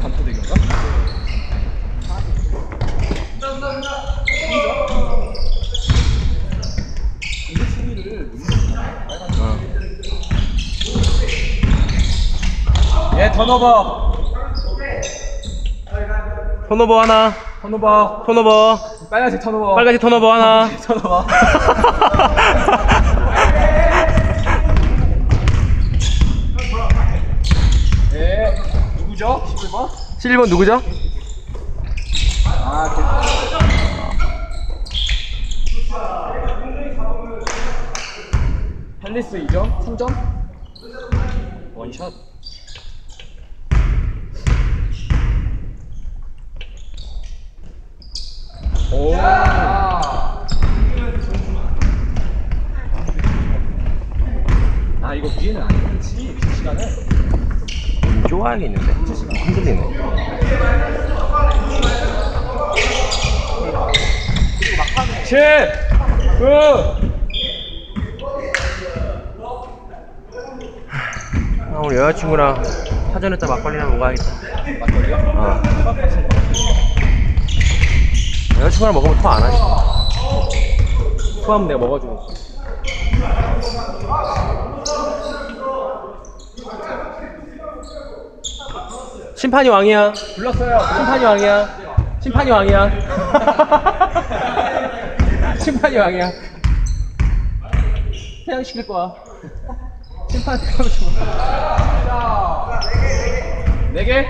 반포대교인가? 수비를 예 턴오버 턴오버 하나. 턴오버 턴오버. 빨간색 턴오버 빨간색 턴오버 하나. 턴오버 예 누구죠? 11번? 11번 누구죠? 팰리스 2점? 3점? 원샷. 오. 아, 이거 위에는 아니지. 그 시간에. 좀 좋아야겠는데. 흔들리네. 7, 9, 아, 오늘 여자친구랑 사전에 다 막걸리나 먹어야겠다. 막걸리요? 어. 여자친구랑 먹으면 토 안 하지. 토하면 내가 먹어주고. 심판이 왕이야. 불렀어요. 심판이 왕이야. 심판이 왕이야. 심판이 왕이야. 태양 시킬 거야. 심판 태양시켜. 네 개?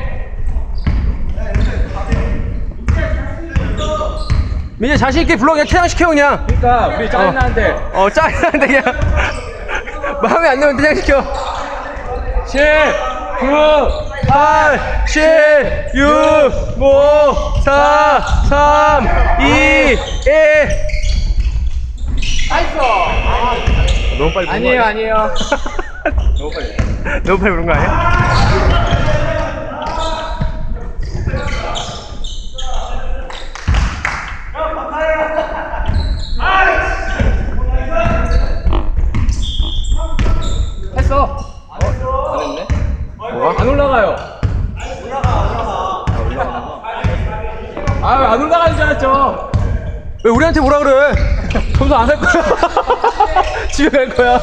민재 자신 있게 불러 그냥 태양 시켜 그냥. 그러니까 우리 짜증나는데. 어 짜증나는데 그냥 마음에 안 들면 태양 시켜. 7, 9, 8, 7, 6, 5, 4, 3, 2, 1. 나이스! 너무 빨리 부른 거 아니에요? 아니에요. 너무 빨리. 너무 빨리 부른 거 아니야? 했어. 어, 안 했네. 뭐가? 안 올라가요. 아, 알았죠. 왜 우리한테 뭐라 그래? 점수 안 할 거야. 집에 갈 거야.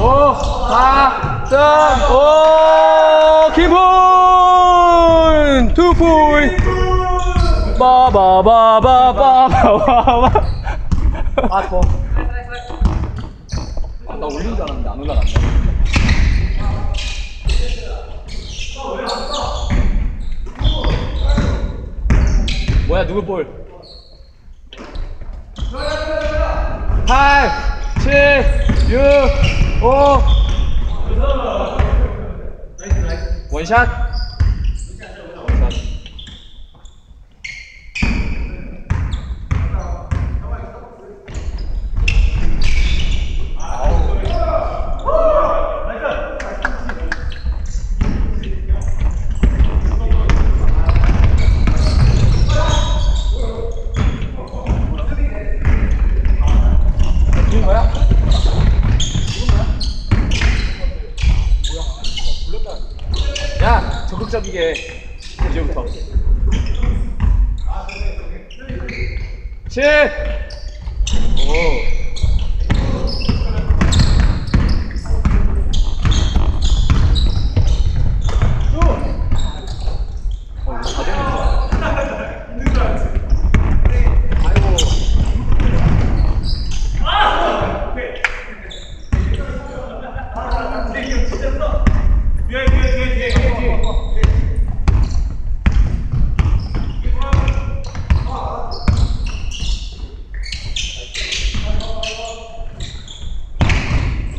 5, 4, 3, 오, 김훈! 투 포인트! 바바바바바바바. 아, 더. 아, 나 올린 줄 알았는데 안 올라갔네. 뭐야, 누구 볼? 8, 7, 6, 5. 원샷. 죽은 거야? 야, 적극적이 게 이제부터. 7 오. 어, 이거 다 되는 거야.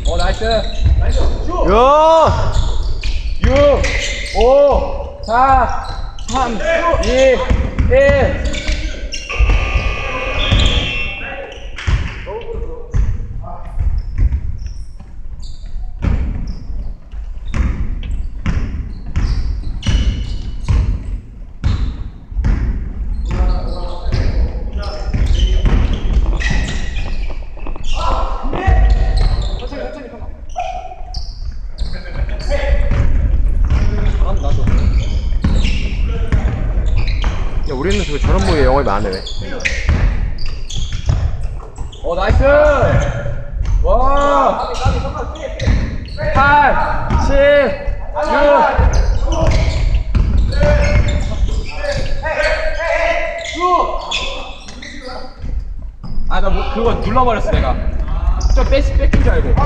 어, 나이스. 나이스. 슛. 야! 6, 5, 4, 3, 2, 1. 아, 나도. 우리는 그 저런 모의 영업이 많네. 어 나이스 와 8 7 6아나 뭐, 그거 눌러버렸어 내가 저 뺏, 뺏긴 줄 알고 와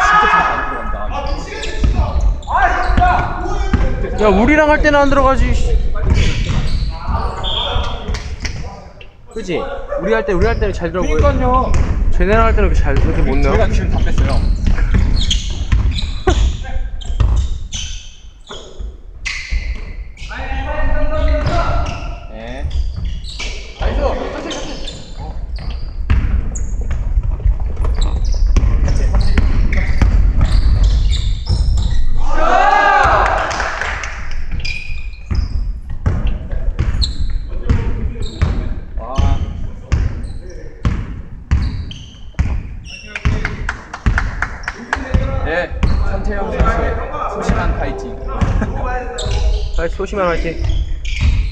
진짜 잘 할 때는 안 들어가지. 씨. 그지? 우리 할 때, 우리 할 때는 잘 들어가고. 그러니까요 쟤네랑 할 때는 그렇게 잘, 그렇게 못 넣어. 저희가 지금 다 뺐어요 네. 나이스! 천천히, 천천히. 와. 네, 선태영 선수의 소심한 파이팅. 아, 소심한 화이팅.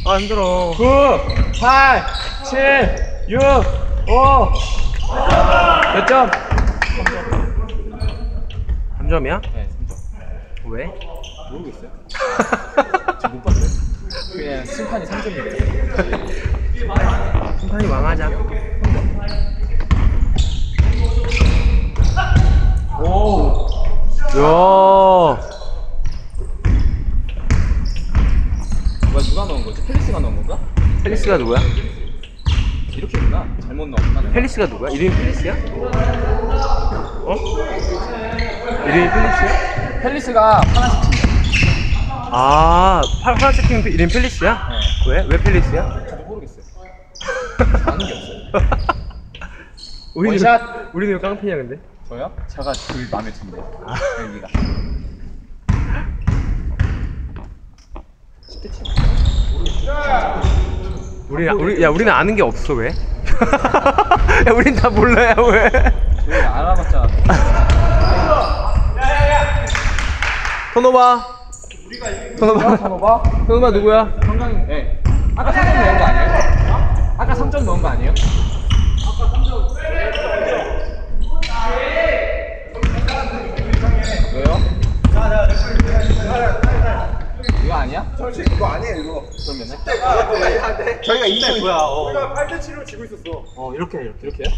아, 힘들어. 9, 8, 7, 6, 5. 몇 점? 3점이야? 네, 3점. 왜? 모르겠어요. 지금 못 봤어요. 그냥 심판이 3점이래요. 심판이 망하자. 오. 야 누가 누가 넣은 거지? 펠리스가 넣은 건가? 펠리스가 누구야? 이렇게 했나? 잘못 넣었나? 펠리스가 누구야? 이름이 펠리스야? 어? 이름이 펠리스야? 펠리스가 파란색 팀. 아, 파- 파란색 팀 이름 펠리스야? 네. 왜? 왜 펠리스야? 저도 모르겠어요. 아는 게 없어요. 우리는, 원샷! 우리는 왜 깡패냐, 근데? 저요? 제가 제일 마음에 드는데. 여기가. 10대 팀. 우리, 우리, 야, 우리는 아는 게 없어, 왜? 야, 우린 다 몰라요, 왜? 저희 알아봤자 손오바. 손오바. 한번 봐. 손오바 누구야? 건강. 네. 아까 3점 넣은 거 아니에요? 아까 3점 넣은 거 아니에요? 이거 아니야? 솔직히 이거 아니에요 이거 그러면은? 저희가 이기고 뭐야, 어. 우리가 8대 7로 지고 있었어 어 이렇게 이렇게 이렇게요?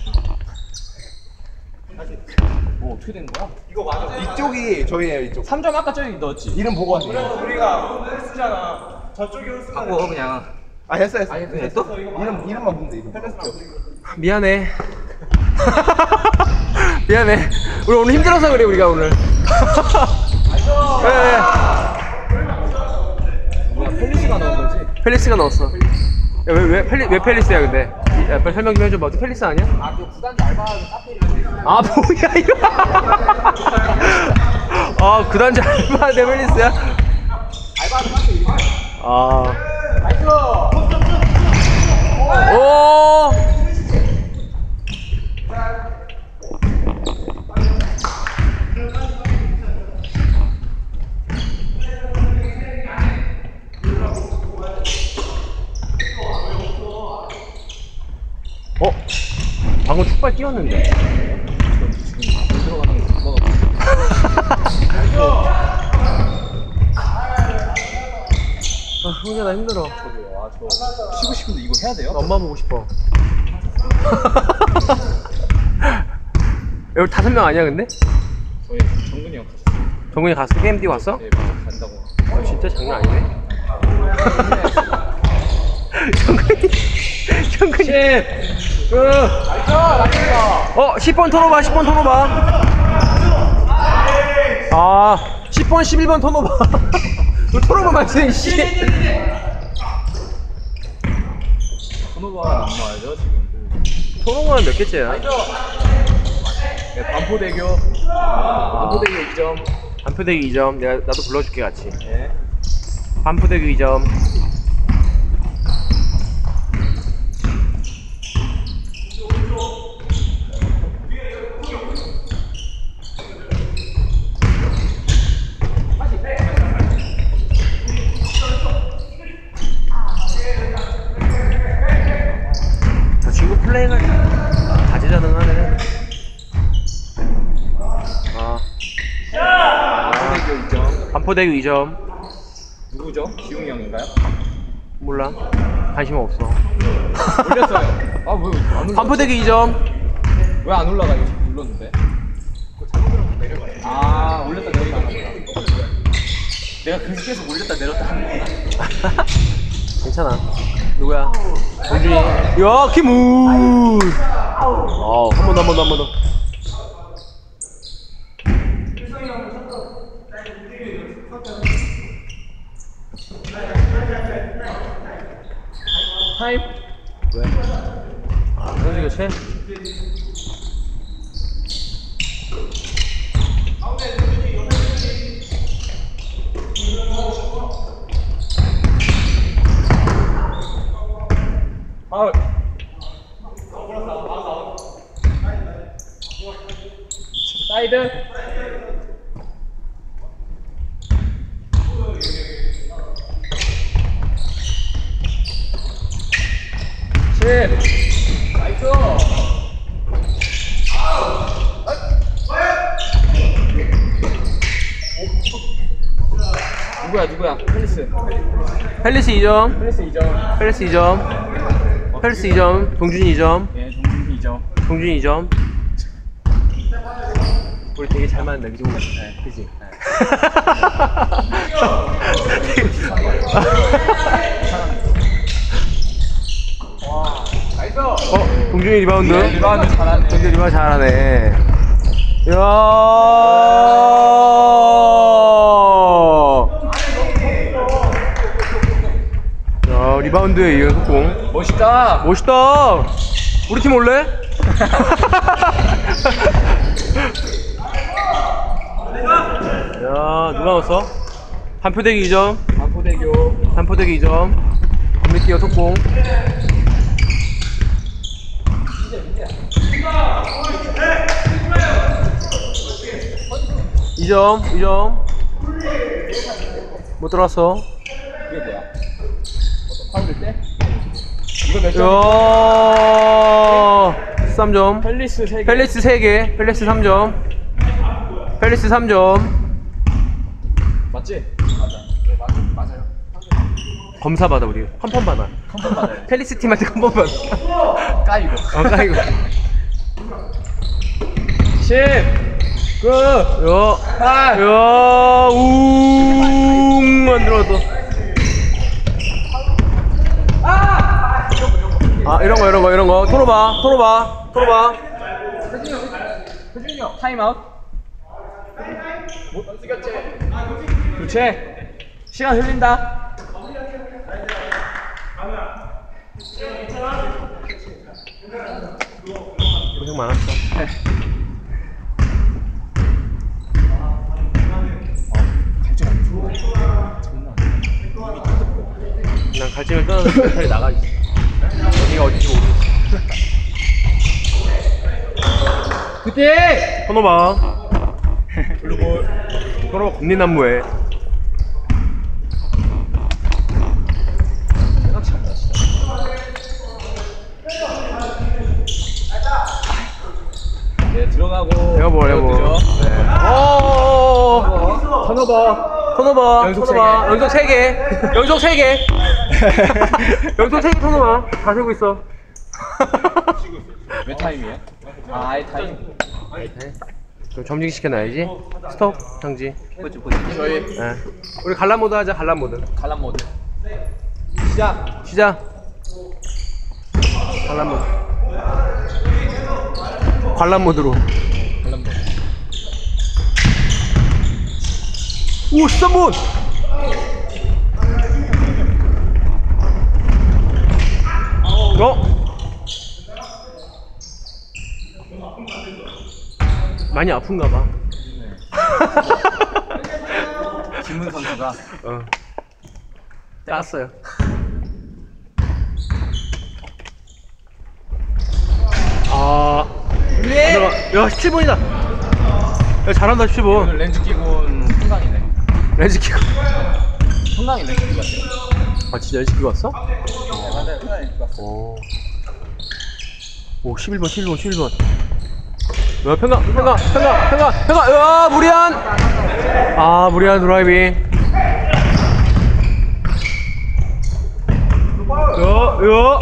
뭐 어떻게 된 거야? 이거 맞아 이쪽이 저희예요 이쪽 3점 아까 저기 넣었지? 이름 보고 왔네요 우리가 흡수잖아 저쪽이 흡수 바꿔 그냥 아 했어 했어 아니, 했어? 이름, 이름만 보면 돼 이름 미안해. 미안해. 우리 오늘 힘들어서 그래, 우리가 오늘. 네, 뭐야 펠리스가 넣은 거지? 펠리스가 넣었어. 야, 왜, 왜, 펠리, 왜 펠리스야, 근데? 이- 야, 빨리 설명 좀 해줘봐. 어떻게 펠리스 아니야? 아 그 구단주 알바하는 카페 이름이 아, 뭐야, 이거. 아, 그 단지 알바한데 펠리스야? 알바하는 카페 이름이 아. 나이스! 오! 어? 방금 축발 뛰었는데. 아, 형제 나 힘들어. 저도요 아저 쉬고 싶은데 이거 해야 돼요? 엄마 보고 싶어. 여기 다섯 명 아니야, 근데? 저희 정근이 형 갔어요 정근이 갔어? 게임 뛰고 왔어? 네 맞아 간다고 아, 진짜 장난 아니네. 정근이, 정근이. 그 나이스! 나이스! 어, 10번 턴오바, 10번 턴오바. 아, 10번, 11번 턴오바. 왜 턴오바 맞지, 씨. 번호가 안 나와야죠 지금 턴오바는 몇 개째야? 네, 반포대교 반포대교 2점 반포대기 2점. 내가, 나도 불러줄게, 같이. 네. 반포대기 2점. 반포대교 2점. 누구죠? 기웅이 형인가요? 몰라. 관심 없어. 올렸어요. 아, 왜안 올라? 반포대교 2점. 왜 안 올라가? 이거 눌렀는데. 아, 올렸다 내리다 하나 보다. 내가 계속해서 올렸다 내렸다 하는 거구나. 괜찮아. 누구야? 동준이. 야, 김우. 어, 한번 더, 한 번 더, 한 번 더. 타임. 왜? 아, 선수 교체? 파울. 사이드. 십. 나이스. 누구야 누구야 펠리스 펠리스 2점. 펠리스 2점 펠리스 2점. 펠리스 2점. 동준이 2점. 예 동준이 2점 동준이 2점. 우리 되게 잘 맞는다, 그지? 네, 그지? 나이스 어, 동준이 리바운드. 네, 리바운드 잘하네. 동준이 리바운드 잘하네. 이야. 야, 리바운드에 이은 속공. 멋있다 멋있다. 우리 팀 올래? 야, 누가 넣었어? 한표대기 2점. 반포대교 한포대기 2점. 건미뛰어 속공. 이점이점못 들어왔어. 이게 뭐야 파울일 때? 이거 몇 야, 점? 3점. 펠리스 3개 펠리스 3개. 펠리스 3점. 펠리스 3점. 맞지? 맞아 네, 맞아 맞아요 검사 받아 우리. 한번 받아. 컴퓨터 받아요 펠리스 팀한테 한번 받아. 까이고 어, 까이고. 10 9 야, 8 야, 웅, 안 들어갔 아, 이런 거, 이런 거, 이런 거. 토로바, 토로바, 토로바. 효준이 형 타임아웃 못 쓰겠지 그렇지 시간 흘린다 고생 많았어. 장난 난 갈증을 떠나는 멘탈이 나가 있어. 어딘지 모르겠어. 그때 토노바. 블루볼. 겁니나무에. 생각치 않나 진짜 네 들어가고 에어볼. 그죠? 네. 오, 턴오버 토노바, 연속 토노바. 세 개. 연속 3개. 연속 3개. 연속 3개 토노바. 다 세고 있어. 몇 타임이에요? 아 아예 타임 그럼 점징 시켜놔야지. 스톱, 상지. 저희 네. 우리 관람 모드 하자, 관람 모드. 관람 모드 시작 시작. 관람 모드. 관람 모드로. 관람 모드 오, 13분! 어? 많이 아픈가 봐. 김문 선수가 어. 땄어요. 아. 왜? 야, 17분이다. 야, 잘한다, 17분. 오늘 렌즈 끼고 온 통강이네 렌즈 키고. 통강이네 그거 같아요 아, 진짜 렌즈 왔어? 네 끼고 왔어 오. 오, 11번, 11번, 11번. 야, 평가, 평가, 평가, 평가, 평가, 야, 무리한! 아 무리한 드라이빙 요, 요,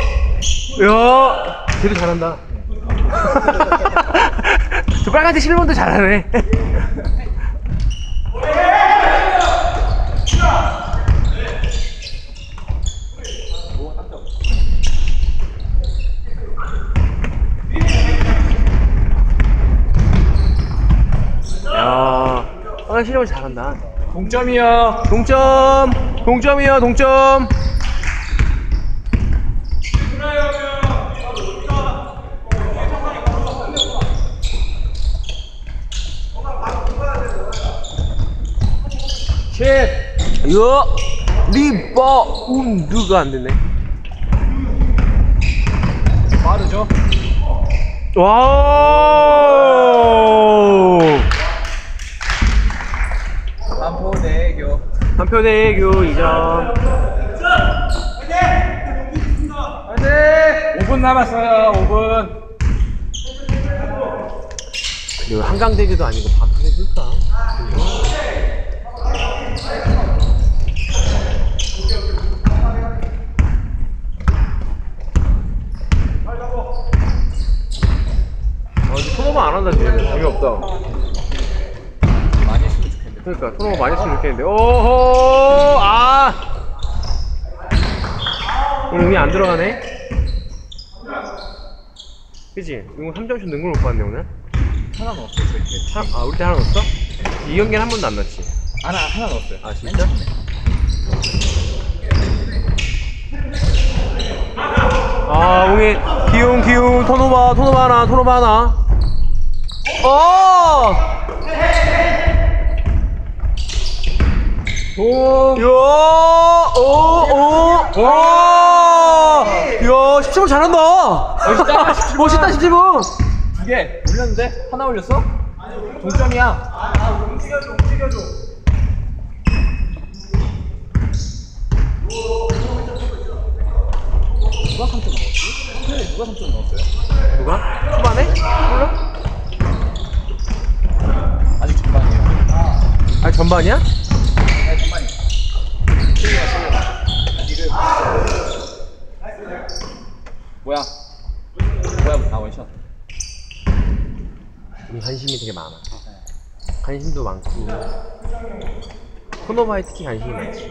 요. 쟤도 잘한다. 저 빨간색 실몬도 잘하네. 야, 빨간 실몬 잘한다. 동점이요. 동점, 동점이요, 동점. 칩. 이거 리바운드가 안 되네. 빠르죠? 와우! 반포대교. 한표대 교 2점. 네. 5분 남았어요. 5분. 이거 한강대교도 아니고 반표대교일까? 아, 근데 토너만 안 한다, 지금. 재미없다. 많이 했으면 좋겠는데. 그러니까, 토너만 많이 했으면 좋겠는데. 오호! 아! 오늘 운이 안 들어가네? 그지? 이거 3점슛 넣은 걸못 봤네, 오늘? 하나. 저희 때. 하, 아, 우리 때 하나 넣었어? 이 경기는 한 번도 안 넣었지. 하나 하나 넣었어요. 아, 진짜? 아, 웅이 기웅, 기웅, 토노바, 토노바 하나, 토노바 하나. 어! 동. 야, 오, 오, 와! 야, 17분 잘한다! 멋있다, 17분. 멋있다, 17분! 두개 올렸는데 하나 올렸어? 동점이야. 움직여줘 움직여줘 누가 3점 넣었지? 누가 3점 넣었어요? 누가? 초반에? 몰라? 아직 전반이에요. 아, 전반이야? 아니 전반이에요. 실리가 실리가. 지금 뭐야? 뭐야? 아 원샷. 우리 관심이 되게 많아. 관심도 많고. 코노바에 특히 관심이 많지.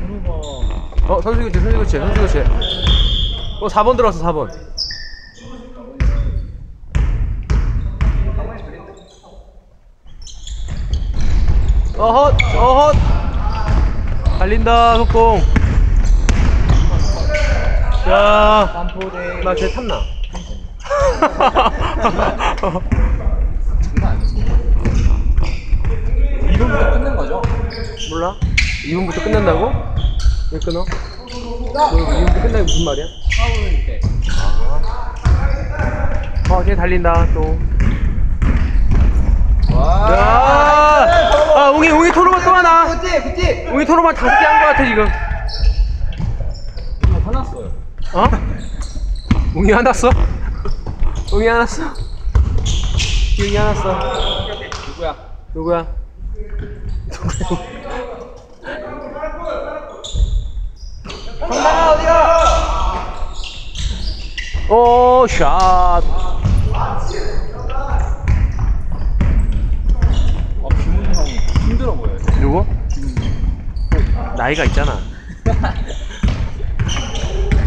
코노바. 어, 선수 교체, 선수 교체, 선수 교체. 어, 4번 들어왔어, 4번. 어헛, 어헛. 달린다, 속공. 야, 반포대. 나쟤 탐나. 장난 아니지. 2분부터 끝낸 거죠? 몰라? 2분부터 끝난다고? 왜 끊어? 너 2분부터 끝나면 무슨 말이야? 파울 때. 어, 쟤 달린다, 또. 와. 야! 아, 웅이, 웅이 토로만 또 하나! 굿지 굿지. 웅이 토로만 다섯 개 한 거 같아, 지금. 이거 화났어요. 어? 웅이 화났어? 웅이 화났어? 웅이 화났어. 누구야? 누구야? 정답아 어디가? 오, 샷. 어 김훈 형이 힘들어 보여요. 누구? 나이가 있잖아.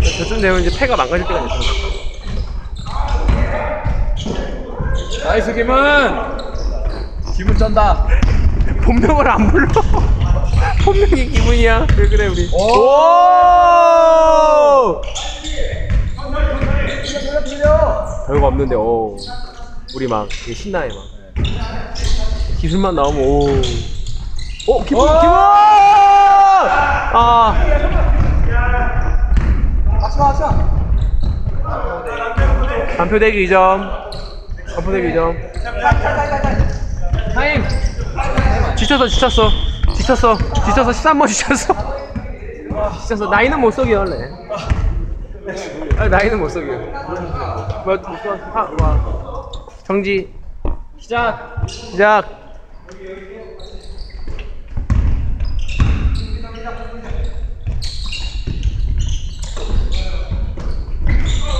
저쯤 되면 이제 폐가 망가질 때가 됐잖아. 나이스 김은. 김은 쩐다. 본명을 안 불러. 본명이 기분이야. 왜 그래 우리? 오! 오! 별거 없는데 오. 우리 막 신나해 막. 기술만 나오면 오. 오 기분 오! 기분. 아. 반표대기 2점. 반표대기 2점. 타임. 지쳤어 지쳤어. 지쳤어. 지쳤어 13번 지쳤어. 지쳤어. 나이는 못 속여 원래. 아, 나이는 못 속여. 뭐, 하, 와. 정지. 시작. 시작.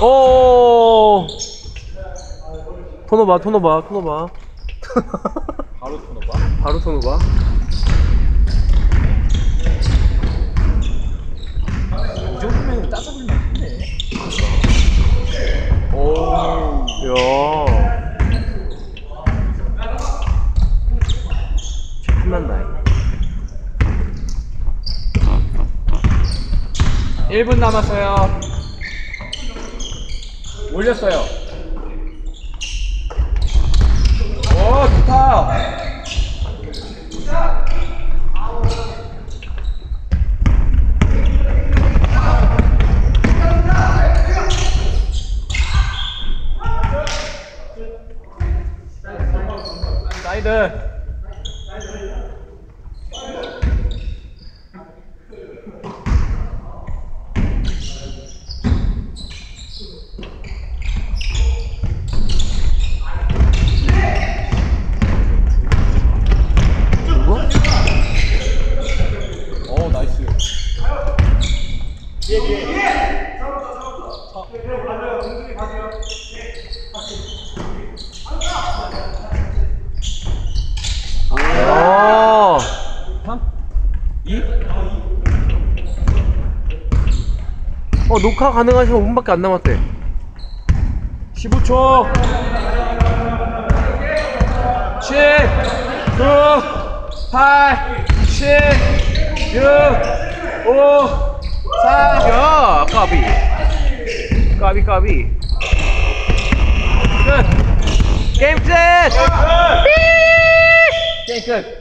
오. 턴오바, 턴오바, 턴오바. 바로 턴오바. 바로 턴오바. 이 정도면 따져볼만 했네. 오. 야. 끝난다. 1분 남았어요. 올렸어요. 오, 좋다. 사이드. 누구? 오, 나이스. 야. 3, 2, 어, 녹화 가능하시면 5분밖에 안 남았대. 15초. 7, 9, 8, 7, 6, 5, 4, 야, 까비. 까비, 까비. 끝. 게임 끝! 게임 끝.